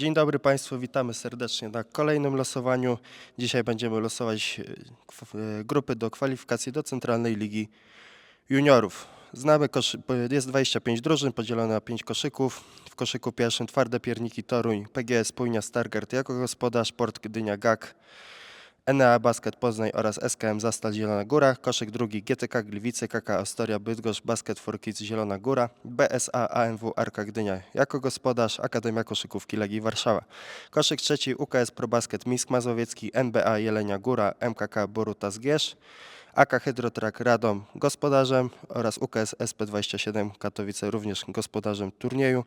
Dzień dobry Państwu, witamy serdecznie na kolejnym losowaniu. Dzisiaj będziemy losować e, e, grupy do kwalifikacji do Centralnej Ligi Juniorów. Znamy, jest 25 drużyn podzielone na 5 koszyków. W koszyku pierwszym Twarde Pierniki Toruń, PGS Płynia Stargard jako gospodarz, Port Gdynia GAK, Enea Basket Poznań oraz SKM Zastal Zielona Góra. Koszyk drugi GTK Gliwice, KK Astoria Bydgoszcz, Basket for Kids Zielona Góra, BSA AMW Arka Gdynia jako gospodarz, Akademia Koszykówki Legii Warszawa. Koszyk trzeci UKS ProBasket Mińsk Mazowiecki, NBA Jelenia Góra, MKK Boruta Zgierz, AK Hydrotrak Radom gospodarzem oraz UKS SP27 Katowice również gospodarzem turnieju.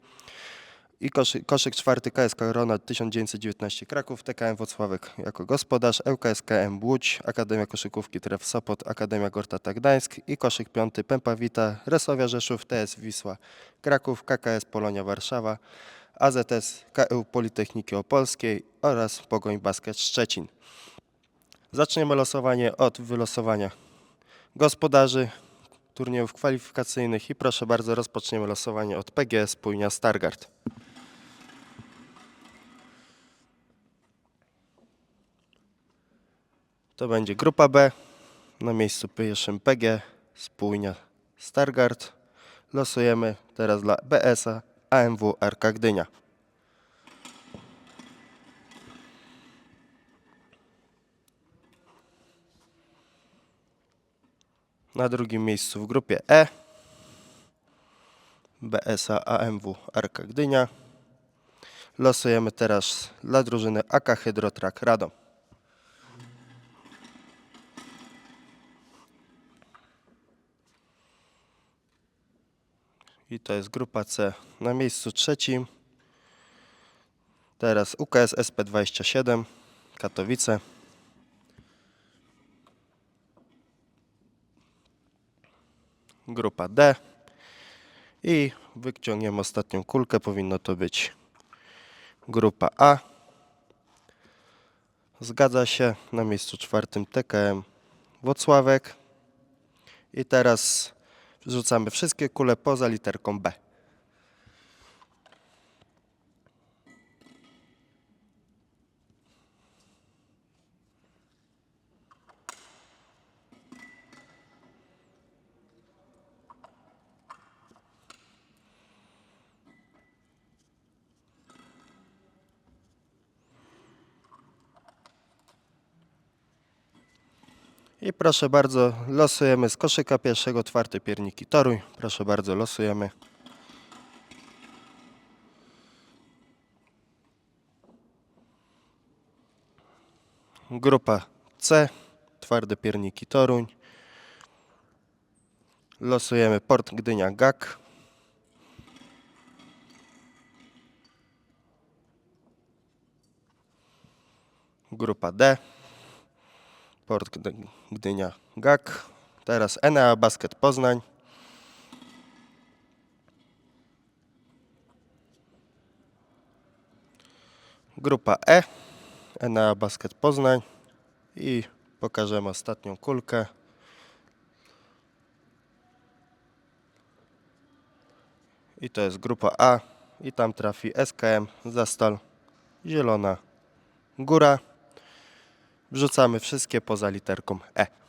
I koszy, koszyk czwarty KSK Ronald 1919 Kraków, TKM Wocławek jako gospodarz, ŁKSKM Łódź, Akademia Koszykówki Tref Sopot, Akademia Gortata Gdańsk i koszyk piąty Pępa Wita, Resowia Rzeszów, TS Wisła Kraków, KKS Polonia Warszawa, AZS KU Politechniki Opolskiej oraz Pogoń Basket Szczecin. Zaczniemy losowanie od wylosowania gospodarzy turniejów kwalifikacyjnych i proszę bardzo rozpoczniemy losowanie od PGS Płynia Stargard. To będzie grupa B. Na miejscu pierwszym PG Spójnia Stargard. Losujemy teraz dla BS-a AMW Arka Gdynia. Na drugim miejscu w grupie E BSA AMW Arka Gdynia. Losujemy teraz dla drużyny AK Hydrotrak Radom. I to jest grupa C na miejscu trzecim. Teraz UKS SP27 Katowice. Grupa D. I wyciągniemy ostatnią kulkę. Powinno to być grupa A. Zgadza się. Na miejscu czwartym TKM Wocławek. I teraz wrzucamy wszystkie kule poza literką B. I proszę bardzo, losujemy z koszyka pierwszego czwarte pierniki Toruń. Proszę bardzo, losujemy. Grupa C, twarde pierniki Toruń. Losujemy Port Gdynia GAK. Grupa D. Port Gdy- Gdynia GAK. Teraz Enea Basket Poznań. Grupa E. Enea Basket Poznań. I pokażemy ostatnią kulkę. I to jest grupa A. I tam trafi SKM Zastal Zielona Góra. Wrzucamy wszystkie poza literką E.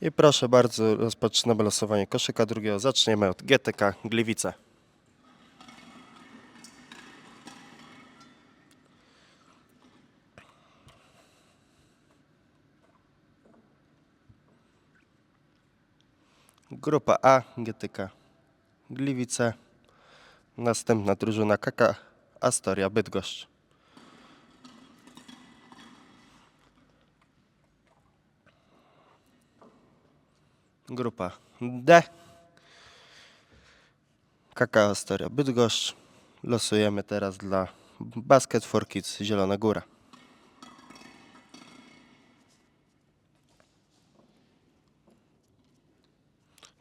I proszę bardzo, rozpoczynamy losowanie koszyka drugiego. Zaczniemy od GTK Gliwice. Grupa A GTK Gliwice. Następna drużyna KK Astoria Bydgoszcz. Grupa D. Kakao Storia Bydgoszcz. Losujemy teraz dla Basket for Kids Zielona Góra.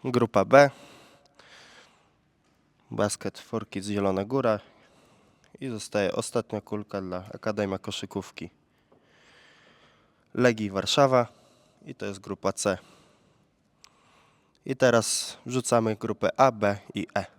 Grupa B. Basket for Kids Zielona Góra. I zostaje ostatnia kulka dla Akademia Koszykówki Legii Warszawa. I to jest grupa C. I teraz wrzucamy grupę A, B i E.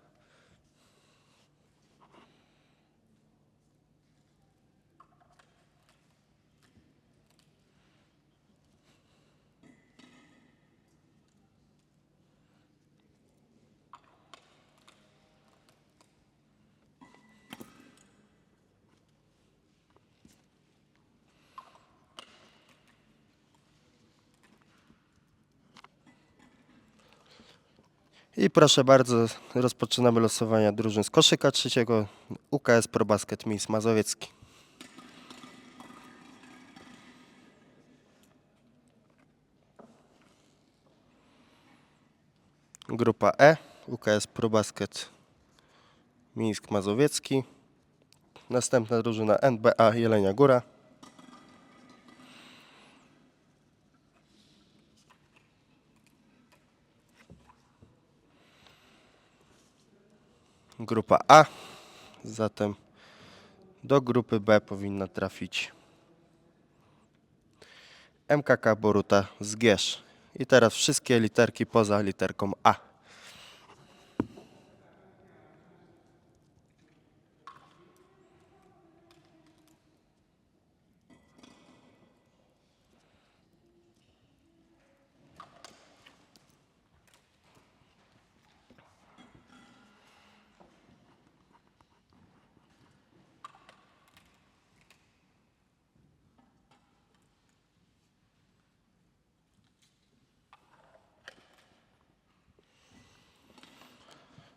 I proszę bardzo, rozpoczynamy losowania drużyn z koszyka trzeciego UKS Pro Basket Miss Mazowiecki. Grupa E, UKS Pro Basket Mińsk Mazowiecki. Następna drużyna NBA Jelenia Góra. Grupa A. Zatem do grupy B powinna trafić MKK Boruta z Gierz. I teraz wszystkie literki poza literką A.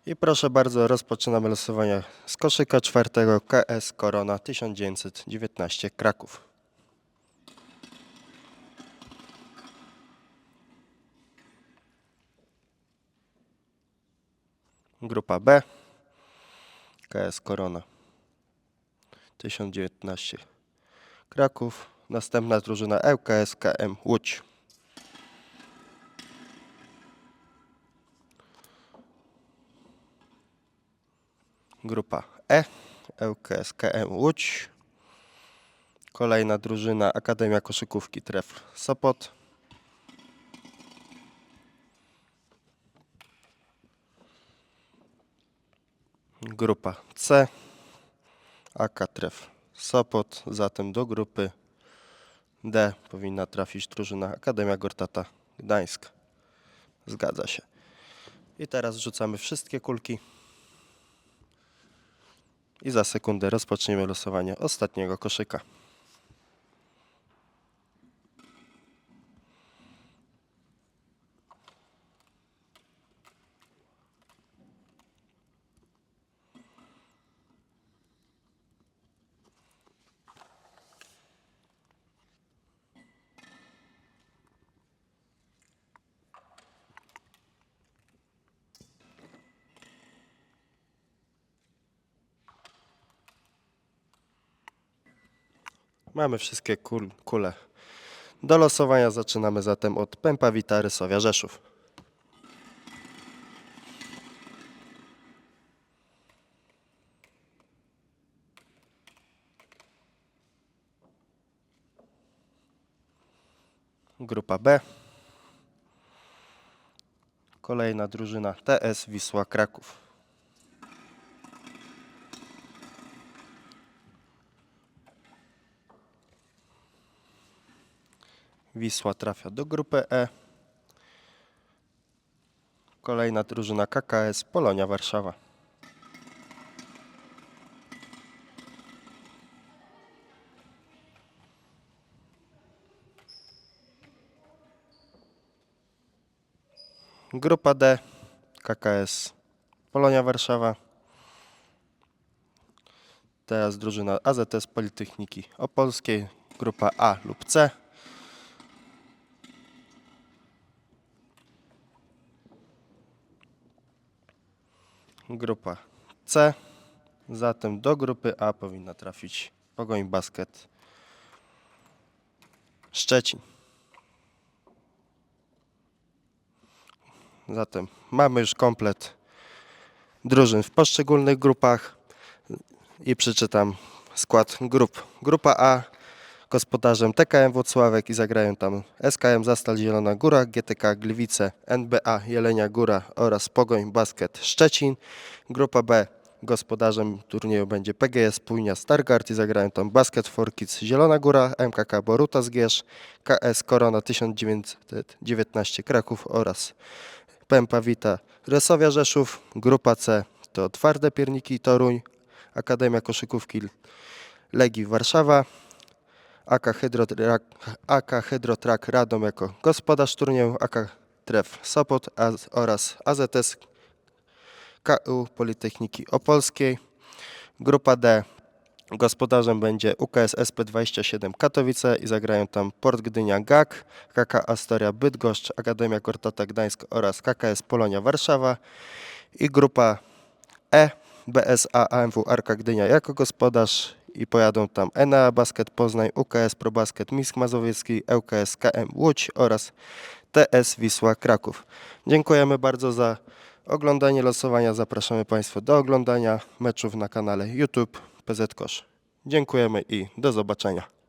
I proszę bardzo, rozpoczynamy losowania z koszyka czwartego KS Korona 1919 Kraków. Grupa B KS Korona 1019 Kraków. Następna drużyna ŁKS KM Łódź. Grupa E, ŁKS KM Łódź. Kolejna drużyna Akademia Koszykówki Trefl Sopot. Grupa C, AK Trefl Sopot. Zatem do grupy D powinna trafić drużyna Akademia Gortata Gdańsk. Zgadza się. I teraz rzucamy wszystkie kulki. I za sekundę rozpoczniemy losowanie ostatniego koszyka. Mamy wszystkie kul, kule. Do losowania zaczynamy zatem od Pępa Rysowia Rzeszów. Grupa B. Kolejna drużyna TS Wisła Kraków. Wisła trafia do grupy E. Kolejna drużyna KKS Polonia Warszawa. Grupa D KKS Polonia Warszawa. Teraz drużyna AZS Politechniki Opolskiej. Grupa A lub C. Grupa C. Zatem do grupy A powinna trafić Pogoń Basket Szczecin. Zatem mamy już komplet drużyn w poszczególnych grupach i przeczytam skład grup. Grupa A gospodarzem TKM Włocławek i zagrają tam SKM Zastal Zielona Góra, GTK Gliwice, NBA Jelenia Góra oraz Pogoń Basket Szczecin. Grupa B gospodarzem turnieju będzie PGS Płynia Stargard i zagrają tam Basket for Kids Zielona Góra, MKK Boruta Zgierz, KS Korona 1919 Kraków oraz Pępa Wita Resowia Rzeszów. Grupa C to Twarde Pierniki Toruń, Akademia Koszykówki Legii Warszawa, AK Hydrotrak, AK Hydrotrak Radom jako gospodarz turnieju, AK Tref Sopot az, oraz AZS KU Politechniki Opolskiej. Grupa D gospodarzem będzie UKS SP27 Katowice i zagrają tam Port Gdynia GAK, KK Astoria Bydgoszcz, Akademia Kortata Gdańsk oraz KKS Polonia Warszawa. I grupa E BSA AMW Arka Gdynia jako gospodarz i pojadą tam Enea Basket Poznań, UKS Pro Basket Misk Mazowiecki, ŁKS KM Łódź oraz TS Wisła Kraków. Dziękujemy bardzo za oglądanie losowania. Zapraszamy Państwa do oglądania meczów na kanale YouTube PZ Kosz. Dziękujemy i do zobaczenia.